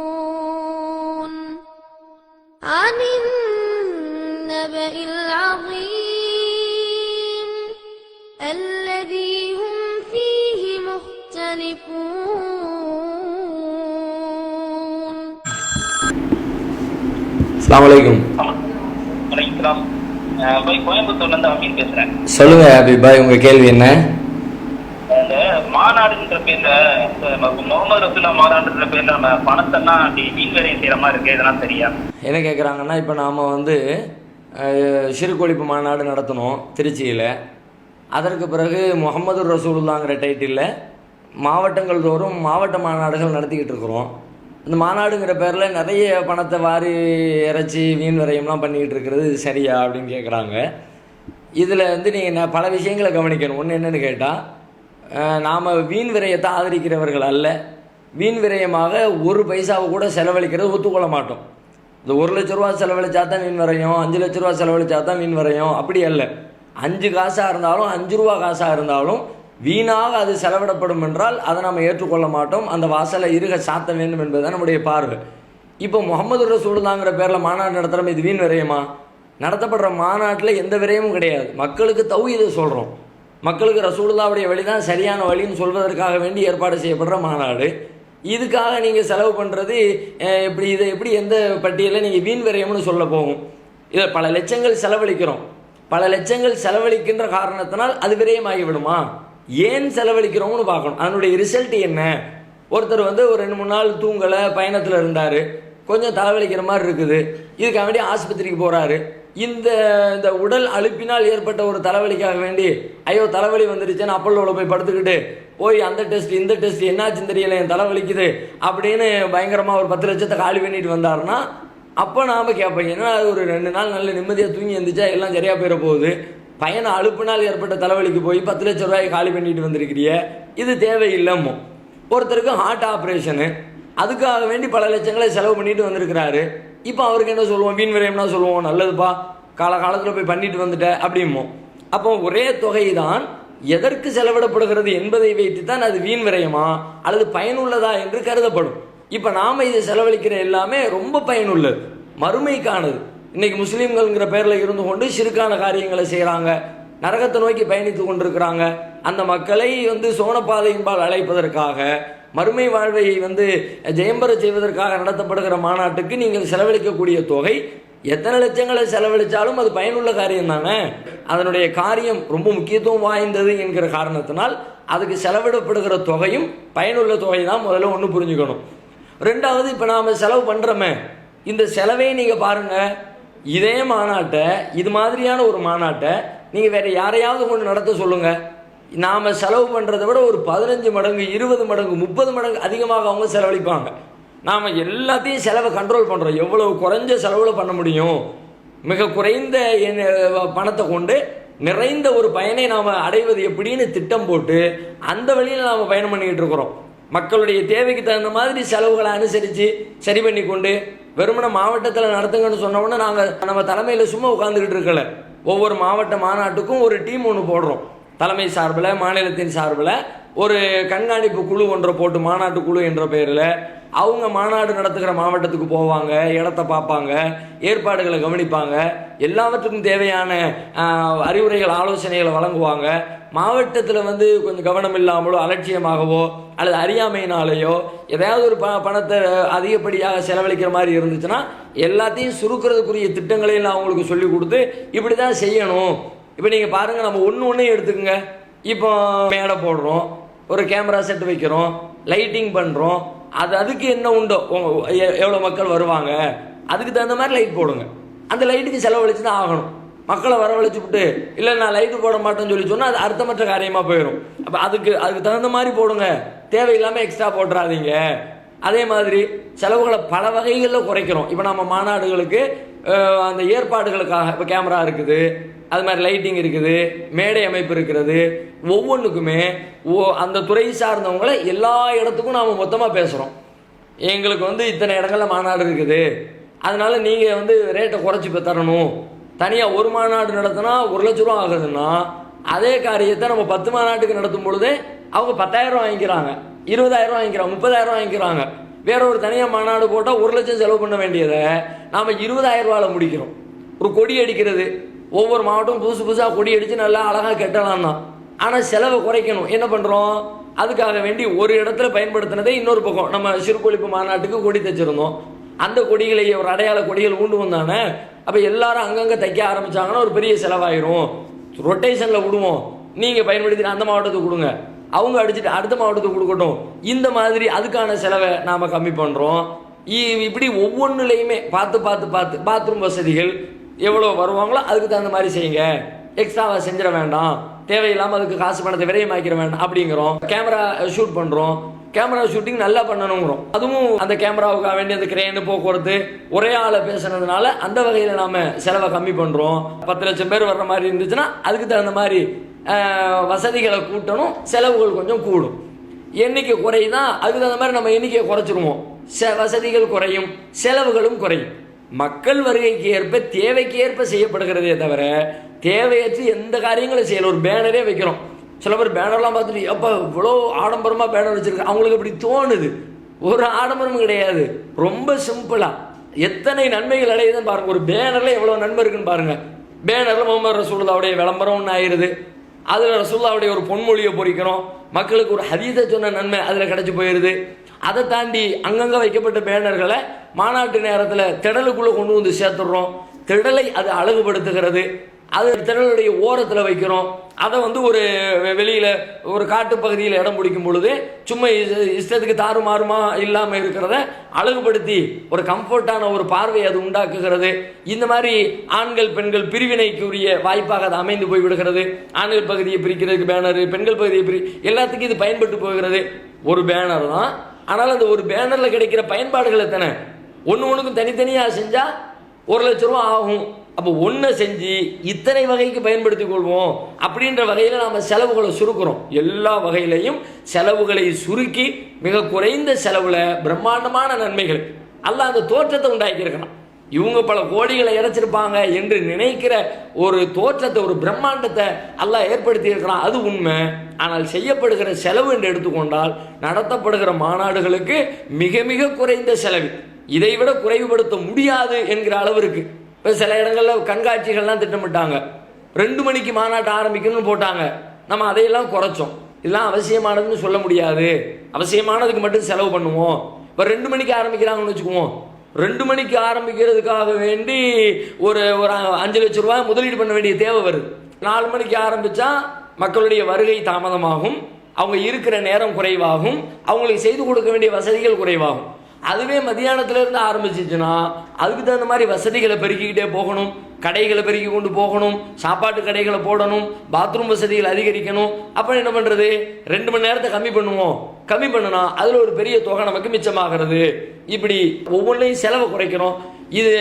يتساءلون عن النبأ العظيم الذي هم فيه مختلفون அஸ்ஸலாமு அலைக்கும் வணக்கம் அஹ் போய் கோயம்புத்தூர்லேருந்து அமீன் பேசுகிறேன் சொல்லுங்க ஹபீப் பாய் உங்க கேள்வி என்ன இந்த மாநாடுன்ற பேர்ல இந்த முகமது பேர்ல நம்ம பணத்தெல்லாம் அப்படி வீண்வரையும் செய்யற மாதிரி இருக்கு இதெல்லாம் சரியா என்ன கேட்குறாங்கன்னா இப்போ நாம் வந்து சிறு சிறுகொழிப்பு மாநாடு நடத்தினோம் திருச்சியில். அதற்கு பிறகு முகமது ரசூலுல்லாங்கிற டைட்டிலில் மாவட்டங்கள் தோறும் மாவட்ட மாநாடுகள் நடத்திக்கிட்டு இருக்கிறோம். இந்த மாநாடுங்கிற பேரில் நிறைய பணத்தை வாரி இறைச்சி வீண் விரயம்லாம் பண்ணிக்கிட்டு இருக்கிறது சரியா அப்படின்னு கேட்குறாங்க இதில் வந்து நீங்கள் பல விஷயங்களை கவனிக்கணும். ஒன்று என்னென்னு கேட்டால் நாம் வீண் விரயத்தை ஆதரிக்கிறவர்கள் அல்ல. வீண் விரயமாக ஒரு பைசாவை கூட செலவழிக்கிறது ஒத்துக்கொள்ள மாட்டோம். இந்த ஒரு லட்ச ரூபா செலவழிச்சா தான் மீன் வரையும் அஞ்சு லட்ச ரூபா செலவழிச்சா தான் மீன் வரையும் அப்படி அல்ல. அஞ்சு காசாக இருந்தாலும் அஞ்சு ரூபா காசாக இருந்தாலும் வீணாக அது செலவிடப்படும் என்றால் அதை நாம் ஏற்றுக்கொள்ள மாட்டோம். அந்த வாசலை இருக சாத்த வேண்டும் என்பதுதான் நம்முடைய பார்வை. இப்போ முகமது ரசூலுதாங்கிற பேரில் மாநாடு நடத்துகிறோம் இது வீண் விரயமா? நடத்தப்படுற மாநாட்டில் எந்த விரயமும் கிடையாது. மக்களுக்கு தௌஹீதை சொல்கிறோம் மக்களுக்கு ரசூலுல்லாவுடைய வழி தான் சரியான வழின்னு சொல்வதற்காக வேண்டி ஏற்பாடு செய்யப்படுற மாநாடு. இதுக்காக நீங்கள் செலவு பண்ணுறது எப்படி இதை எப்படி எந்த பட்டியலில் நீங்கள் வீண் விரயம்னு சொல்ல போகும். இதில் பல லட்சங்கள் செலவழிக்கிறோம். பல லட்சங்கள் செலவழிக்கின்ற காரணத்தினால் அது விரயமாகி விடுமா ஏன் செலவழிக்கிறோம்னு பார்க்கணும். அதனுடைய ரிசல்ட் என்ன? ஒருத்தர் வந்து ஒரு ரெண்டு மூணு நாள் தூங்கலை பயணத்தில் இருந்தார். கொஞ்சம் தலைவலிக்கிற மாதிரி இருக்குது. இதுக்காக வேண்டி ஆஸ்பத்திரிக்கு போகிறாரு இந்த இந்த உடல் அழுப்பினால் ஏற்பட்ட ஒரு தலைவலிக்காக வேண்டி ஐயோ தலைவலி வந்துருச்சுன்னு அப்பல்லோவில் போய் படுத்துக்கிட்டு போய் அந்த டெஸ்ட் இந்த டெஸ்ட் என்னாச்சுன்னு தெரியல என் தலைவலிக்குது அப்படின்னு பயங்கரமாக ஒரு பத்து லட்சத்தை காலி பண்ணிட்டு வந்தாருன்னா அப்போ நாம் கேட்போம் ஏன்னா அது ஒரு ரெண்டு நாள் நல்ல நிம்மதியாக தூங்கி எழுந்திரிச்சா எல்லாம் சரியாக போயிட போகுது? பையனை அழுப்பினால் ஏற்பட்ட தலைவலிக்கு போய் பத்து லட்ச ரூபாய் காலி பண்ணிட்டு வந்திருக்கிறிய இது தேவையில்லைமோ ஒருத்தருக்கு ஹார்ட் ஆப்ரேஷனு அதுக்காக வேண்டி பல லட்சங்களை செலவு பண்ணிட்டு வந்திருக்கிறாரு. இப்போ அவருக்கு என்ன சொல்லுவோம்? வீண் விரயம்னா சொல்லுவோம். நல்லதுப்பா. காலகாலத்தில் போய் பண்ணிட்டு வந்துட்ட அப்படிமோ அப்போ ஒரே தொகை தான் எதற்கு செலவிடப்படுகிறது என்பதை வைத்து தான் அது வீண் விரயமா? அல்லது பயனுள்ளதா என்று கருதப்படும். இப்போ நாம் இதை செலவழிக்கிற எல்லாமே ரொம்ப பயனுள்ளது. மறுமைக்கானது. இன்னைக்கு முஸ்லீம்கள்ங்கிற பேரில் இருந்து கொண்டு சிறுக்கான காரியங்களை செய்கிறாங்க நரகத்தை நோக்கி பயணித்து கொண்டிருக்கிறாங்க. அந்த மக்களை வந்து சோனப்பாதையின்பால் அழைப்பதற்காக மறுமை வாழ்வை வந்து ஜெயம்பர செய்வதற்காக நடத்தப்படுகிற மாநாட்டுக்கு நீங்கள் செலவழிக்கக்கூடிய தொகை எத்தனை லட்சங்களை செலவழித்தாலும் அது பயனுள்ள காரியம் தானே? அதனுடைய காரியம் ரொம்ப முக்கியத்துவம் வாய்ந்தது என்கிற காரணத்தினால் அதுக்கு செலவிடப்படுகிற தொகையும் பயனுள்ள தொகை தான் முதல்ல ஒன்று புரிஞ்சுக்கணும். ரெண்டாவது இப்போ நாம் செலவு பண்ணுறோமே இந்த செலவே நீங்கள் பாருங்கள் இதே மாநாட்டை இது மாதிரியான ஒரு மாநாட்டை நீங்கள் வேறு யாரையாவது கொண்டு நடத்த சொல்லுங்கள் நாம் செலவு பண்ணுறதை விட ஒரு பதினஞ்சு மடங்கு இருபது மடங்கு முப்பது மடங்கு அதிகமாக அவங்க செலவழிப்பாங்க. நாம் எல்லாத்தையும் செலவை கண்ட்ரோல் பண்ணுறோம் எவ்வளவு குறைஞ்ச செலவில் பண்ண முடியும்? மிக குறைந்த பணத்தை கொண்டு நிறைந்த ஒரு பயனை நாம் அடைவது எப்படின்னு திட்டம் போட்டு அந்த வழியில் நாம் பயணம் பண்ணிக்கிட்டு இருக்கிறோம். மக்களுடைய தேவைக்கு தகுந்த மாதிரி செலவுகளை அனுசரித்து சரி பண்ணி கொண்டு வெறுமன மாவட்டத்தில் நடத்துங்கன்னு சொன்ன உடனே நாங்கள் நம்ம தலைமையில் சும்மா உட்காந்துக்கிட்டு இருக்கல. ஒவ்வொரு மாவட்ட மாநாட்டுக்கும் ஒரு டீம் ஒன்று போடுறோம். தலைமை சார்பில் மாநிலத்தின் சார்பில் ஒரு கண்காணிப்பு குழு ஒன்றை போட்டு மாநாட்டு குழு என்ற பெயரில் அவங்க மாநாடு நடத்துகிற மாவட்டத்துக்கு போவாங்க இடத்த பார்ப்பாங்க ஏற்பாடுகளை கவனிப்பாங்க எல்லாவற்றுக்கும் தேவையான அறிவுரைகள் ஆலோசனைகளை வழங்குவாங்க. மாவட்டத்தில் வந்து கொஞ்சம் கவனம் இல்லாமலோ அலட்சியமாகவோ அல்லது அறியாமையினாலேயோ ஏதாவது ஒரு ப பணத்தை அதிகப்படியாக செலவழிக்கிற மாதிரி இருந்துச்சுன்னா எல்லாத்தையும் சுருக்கிறதுக்குரிய திட்டங்களை எல்லாம் அவங்களுக்கு சொல்லி கொடுத்து இப்படி தான் செய்யணும். இப்போ நீங்கள் பாருங்கள் நம்ம ஒன்று ஒன்றே எடுத்துக்கோங்க. இப்போ மேடை போடுறோம் ஒரு கேமரா செட் வைக்கிறோம் லைட்டிங் பண்ணுறோம் அது அதுக்கு என்ன உண்டோ எவ்வளோ மக்கள் வருவாங்க அதுக்கு தகுந்த மாதிரி லைட் போடுங்க. அந்த லைட்டுக்கு செலவழிச்சு தான் ஆகணும். மக்களை வரவழைச்சு விட்டு இல்லை நான் லைட்டு போட மாட்டேன்னு சொல்லி சொன்னால் அது அர்த்தமற்ற காரியமாக போயிடும் அப்போ அதுக்கு அதுக்கு தகுந்த மாதிரி போடுங்க. தேவையில்லாமல் எக்ஸ்ட்ரா போட்டுறாதீங்க. அதே மாதிரி செலவுகளை பல வகைகளில் குறைக்கிறோம். இப்போ நம்ம மாநாடுகளுக்கு அந்த ஏற்பாடுகளுக்காக இப்போ கேமரா இருக்குது. அது மாதிரி லைட்டிங் இருக்குது மேடை அமைப்பு இருக்கிறது ஒவ்வொன்றுக்குமே ஓ அந்த துறை சார்ந்தவங்கள எல்லா இடத்துக்கும் நாம் மொத்தமாக பேசுகிறோம் எங்களுக்கு வந்து இத்தனை இடங்கள்ல மாநாடு இருக்குது. அதனால் நீங்கள் வந்து ரேட்டை குறைச்சி இப்போ தரணும். தனியாக ஒரு மாநாடு நடத்தினா ஒரு லட்ச ரூபா ஆகுதுன்னா அதே காரியத்தை நம்ம பத்து மாநாட்டுக்கு நடத்தும் பொழுது அவங்க பத்தாயிரம் ரூபா வாங்கிக்கிறாங்க. இருபதாயிரம் வாங்கிக்கிறாங்க முப்பதாயிரம் ரூபா வாங்கிக்கிறாங்க. வேற ஒரு தனியாக மாநாடு போட்டால் ஒரு லட்சம் செலவு பண்ண வேண்டியதை நாம் இருபதாயிரம் ரூபாவில் முடிக்கிறோம். ஒரு கொடி அடிக்கிறது ஒவ்வொரு மாவட்டம் புதுசு புதுசாக கொடி அடித்து நல்லா அழகாக கெட்டலாம் தான். ஆனால் செலவை குறைக்கணும். என்ன பண்ணுறோம் அதுக்காக வேண்டி ஒரு இடத்துல பயன்படுத்தினதே இன்னொரு பக்கம். நம்ம சிறுகொழிப்பு மாநாட்டுக்கு கொடி தைச்சிருந்தோம். அந்த கொடிகளை ஒரு அடையாள கொடிகள் ஊண்டு வந்தானே அப்போ எல்லாரும் அங்கங்கே தைக்க ஆரம்பிச்சாங்கன்னா ஒரு பெரிய செலவாயிரும். ரொட்டேஷனில் விடுவோம். நீங்கள் பயன்படுத்தி அந்த மாவட்டத்துக்கு கொடுங்க. அவங்க அடிச்சுட்டு அடுத்த மாவட்டத்துக்கு கொடுக்கட்டும். இந்த மாதிரி அதுக்கான செலவை நாம் கம்மி பண்ணுறோம் இப்படி ஒவ்வொன்றுலையுமே பார்த்து பார்த்து பார்த்து பாத்ரூம் வசதிகள் எவ்வளோ வருவாங்களோ அதுக்கு தகுந்த மாதிரி செய்யுங்க. எக்ஸ்ட்ராவாக செஞ்சிட வேண்டாம். தேவையில்லாமல் அதுக்கு காசு பணத்தை விரயமாக்கிட வேண்டாம் அப்படிங்கிறோம். கேமரா ஷூட் பண்ணுறோம் கேமரா ஷூட்டிங் நல்லா பண்ணணுங்கிறோம். அதுவும் அந்த கேமராவுக்காக வேண்டிய அந்த கிரேனு போக்குவரத்து ஒரே ஆளை பேசுனதுனால அந்த வகையில் நாம் செலவை கம்மி பண்ணுறோம் பத்து லட்சம் பேர் வர்ற மாதிரி இருந்துச்சுன்னா அதுக்கு தகுந்த மாதிரி வசதிகளை கூட்டணும். செலவுகள் கொஞ்சம் கூடும். எண்ணிக்கை குறையுதான் அதுக்கு தகுந்த மாதிரி நம்ம எண்ணிக்கையை குறைச்சிருவோம். வசதிகள் குறையும். செலவுகளும் குறையும். மக்கள் வருகைக்கு ஏற்ப தேவைக்கு ஏற்ப செய்யப்படுகிறதே தவிர தேவையற்று எந்த காரியங்களும் செய்யலை. ஒரு பேனரே வைக்கிறோம். சில பேர் பேனர்லாம் பார்த்துட்டு எப்போ இவ்வளோ ஆடம்பரமாக பேனர் வச்சிருக்காங்க அவங்களுக்கு இப்படி தோணுது. ஒரு ஆடம்பரமும் கிடையாது. ரொம்ப சிம்பிளாக எத்தனை நன்மைகள் அடையுதுன்னு பாருங்க. ஒரு பேனரில் எவ்வளோ நன்மை இருக்குன்னு பாருங்கள் பேனரில் முகமது ரசூல்லாவுடைய விளம்பரம் ஒன்று ஆயிடுது அதில் ரசூல்லாவுடைய ஒரு பொன்மொழியை பொறிக்கிறோம். மக்களுக்கு ஒரு ஹதீதை சொன்ன நன்மை அதில் கிடச்சி போயிடுது அதை தாண்டி அங்கங்கே வைக்கப்பட்ட பேனர்களை மாநாட்டு நேரத்தில் திடலுக்குள்ளே கொண்டு வந்து சேர்த்துடுறோம். திடலை அது அழகுபடுத்துகிறது. அது திடலுடைய ஓரத்தில் வைக்கிறோம். அதை வந்து ஒரு வெளியில் ஒரு காட்டு பகுதியில் இடம் பிடிக்கும் பொழுது சும்மா இஷ்டத்துக்கு தாறுமாறுமா இல்லாமல் இருக்கிறத அழகுபடுத்தி ஒரு கம்ஃபர்ட்டான ஒரு பார்வையை அது உண்டாக்குகிறது. இந்த மாதிரி ஆண்கள் பெண்கள் பிரிவினைக்குரிய வாய்ப்பாக அது அமைந்து போய் விடுகிறது. ஆண்கள் பகுதியை பிரிக்கிறதுக்கு பேனர் பெண்கள் பகுதியை பிரி எல்லாத்துக்கும் இது பயன்பட்டு போகிறது. ஒரு பேனர் தான். ஆனால் அந்த ஒரு பேனரில் கிடைக்கிற பயன்பாடுகள் எத்தனை? ஒன்று ஒன்றுக்கும் தனித்தனியாக செஞ்சால் ஒரு லட்ச ரூபா ஆகும். அப்போ ஒன்றை செஞ்சு இத்தனை வகைக்கு பயன்படுத்திக் கொள்வோம் அப்படின்ற வகையில் நாம் செலவுகளை சுருக்கிறோம். எல்லா வகையிலையும் செலவுகளை சுருக்கி மிக குறைந்த செலவில் பிரம்மாண்டமான நன்மைகள். அல்ல அந்த தோற்றத்தை உண்டாக்கியிருக்கணும் இவங்க பல கோடிகளை இறைச்சிருப்பாங்க என்று நினைக்கிற ஒரு தோற்றத்தை ஒரு பிரம்மாண்டத்தை அல்லாஹ் ஏற்படுத்தி இருக்கிறான் அது உண்மை. ஆனால் செய்யப்படுகிற செலவு என்று எடுத்துக்கொண்டால் நடத்தப்படுகிற மாநாடுகளுக்கு மிக மிக குறைந்த செலவு. இதை விட குறைவுபடுத்த முடியாது என்கிற அளவிற்கு. இப்போ சில இடங்களில் கண்காட்சிகள்லாம் திட்டமிட்டாங்க. ரெண்டு மணிக்கு மாநாட்டை ஆரம்பிக்கணும்னு போட்டாங்க. நம்ம அதையெல்லாம் குறைச்சோம். இதெல்லாம் அவசியமானதுன்னு சொல்ல முடியாது. அவசியமானதுக்கு மட்டும் செலவு பண்ணுவோம். இப்போ ரெண்டு மணிக்கு ஆரம்பிக்கிறாங்கன்னு வச்சுக்குவோம். ரெண்டு மணிக்கு ஆரம்பிக்கிறதுக்காக வேண்டி ஒரு ஒரு அஞ்சு லட்ச ரூபாய் முதலீடு பண்ண வேண்டிய தேவை வருது. நாலு மணிக்கு ஆரம்பித்தா மக்களுடைய வருகை தாமதமாகும். அவங்க இருக்கிற நேரம் குறைவாகும். அவங்களுக்கு செய்து கொடுக்க வேண்டிய வசதிகள் குறைவாகும். அதுவே மதியானத்துல ஆரம்பிச்சிச்சுன்னா அதுக்கு தகுந்த மாதிரி வசதிகளை பெருக்கிக்கிட்டே போகணும். கடைகளை பெருக்கி கொண்டு போகணும். சாப்பாட்டு கடைகளை போடணும். பாத்ரூம் வசதிகள் அதிகரிக்கணும். அப்புறம் என்ன பண்ணுறது ரெண்டு மணி நேரத்தை கம்மி பண்ணுவோம். கம்மி பண்ணனா அதுல ஒரு பெரிய தொகை நமக்கு மிச்சமாகிறது. இப்படி ஒவ்வொன்றையும் செலவை குறைக்கிறோம். இது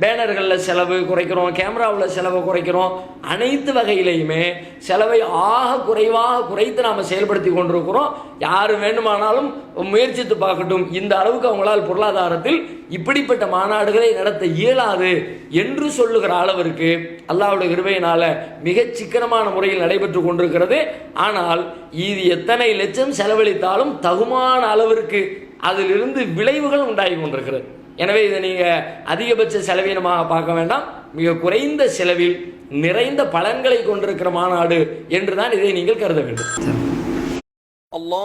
பேனர்களில் செலவு குறைக்கிறோம் கேமராவில் செலவை குறைக்கிறோம். அனைத்து வகையிலையுமே செலவை ஆக குறைவாக குறைத்து நாம் செயல்படுத்தி கொண்டிருக்கிறோம். யார் வேண்டுமானாலும் முயற்சித்து பார்க்கட்டும். இந்த அளவுக்கு அவங்களால் பொருளாதாரத்தில் இப்படிப்பட்ட மாநாடுகளை நடத்த இயலாது என்று சொல்லுகிற அளவிற்கு அல்லாவுடைய கிருபையினால மிகச் சிக்கனமான முறையில் நடைபெற்று கொண்டிருக்கிறது. ஆனால் இது எத்தனை லட்சம் செலவழித்தாலும் தகுமான அளவிற்கு அதிலிருந்து விளைவுகள் உண்டாகி கொண்டிருக்கிறது. எனவே இதை நீங்கள் அதிகபட்ச செலவீனமாக பார்க்க வேண்டாம். மிக குறைந்த செலவில் நிறைந்த பலன்களை கொண்டிருக்கிற மாநாடு என்றுதான் இதை நீங்கள் கருத வேண்டும். அல்லா